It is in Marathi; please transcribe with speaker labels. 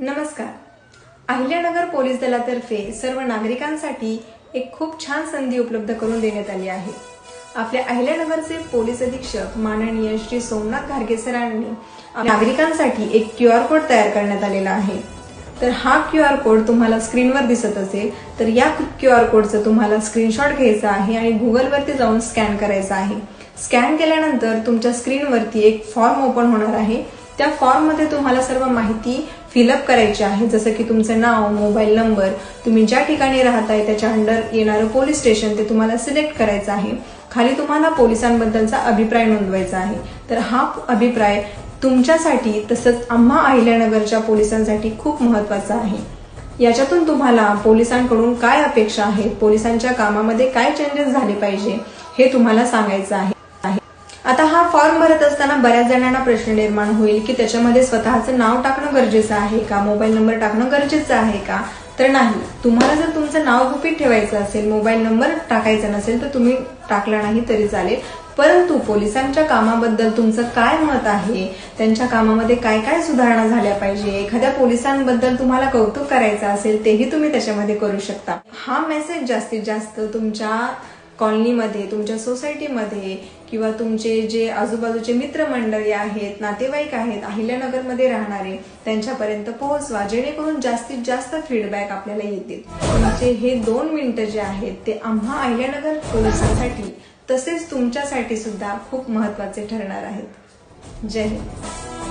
Speaker 1: नमस्कार. अहिल्यानगर पोलीस दलातर्फे सर्व नागरिकांसाठी एक खूप छान संधी उपलब्ध करून देण्यात आली आहे. आपल्या अहिल्यानगरचे पोलीस अधीक्षक माननीय श्री सोमनाथ घारगे सरांनी नागरिकांसाठी एक क्यू आर कोड तयार करण्यात आलेला आहे. तर हा क्यू आर कोड तुम्हाला स्क्रीनवर दिसत असेल तर या क्यू आर कोडचं तुम्हाला स्क्रीनशॉट घ्यायचा आहे आणि गुगलवरती जाऊन स्कॅन करायचा आहे. स्कॅन केल्यानंतर तुमच्या स्क्रीनवरती एक फॉर्म ओपन होणार आहे. त्या फॉर्ममध्ये तुम्हाला सर्व माहिती फिलअप करायची आहे. जसं की तुमचं नाव मोबाईल नंबर तुम्ही ज्या ठिकाणी राहताय त्याच्या अंडर येणारं पोलीस स्टेशन ते तुम्हाला सिलेक्ट करायचं आहे. खाली तुम्हाला पोलिसांबद्दलचा अभिप्राय नोंदवायचा आहे. तर हा अभिप्राय तुमच्यासाठी तसंच आम्हा अहिल्यानगरच्या पोलिसांसाठी खूप महत्त्वाचा आहे. याच्यातून तुम्हाला पोलिसांकडून काय अपेक्षा आहेत? पोलिसांच्या कामामध्ये काय चेंजेस झाले पाहिजे? हे तुम्हाला सांगायचं आहे आहे. आता हा फॉर्म भरत असताना बऱ्याच जणांना प्रश्न निर्माण होईल की त्याच्यामध्ये स्वतःचं नाव टाकणं गरजेचं आहे का? मोबाईल नंबर टाकणं गरजेचं आहे का? तर नाही. तुम्हाला जर तुमचं नाव गुपित ठेवायचं असेल मोबाईल नंबर टाकायचा नसेल तर तुम्ही टाकला नाही तरी चालेल. परंतु पोलिसांच्या कामाबद्दल तुमचं काय मत आहे? त्यांच्या कामामध्ये काय काय सुधारणा झाल्या पाहिजे? एखाद्या पोलिसांबद्दल तुम्हाला कौतुक करायचं असेल तेही तुम्ही त्याच्यामध्ये करू शकता. हा मेसेज जास्तीत जास्त तुमच्या कॉलनीमध्ये तुमच्या सोसायटीमध्ये किंवा तुमचे जे आजूबाजूचे मित्रमंडळी आहेत नातेवाईक आहेत अहिल्यानगरमध्ये राहणारे त्यांच्यापर्यंत पोहोचवा जेणेकरून जास्तीत जास्त फीडबॅक आपल्याला येतील. तुमचे हे दोन मिनिटं जे आहेत ते आम्हा अहिल्यानगर पोलिसांसाठी तसेच तुमच्यासाठी सुद्धा खूप महत्त्वाचे ठरणार आहेत. जय हिंद.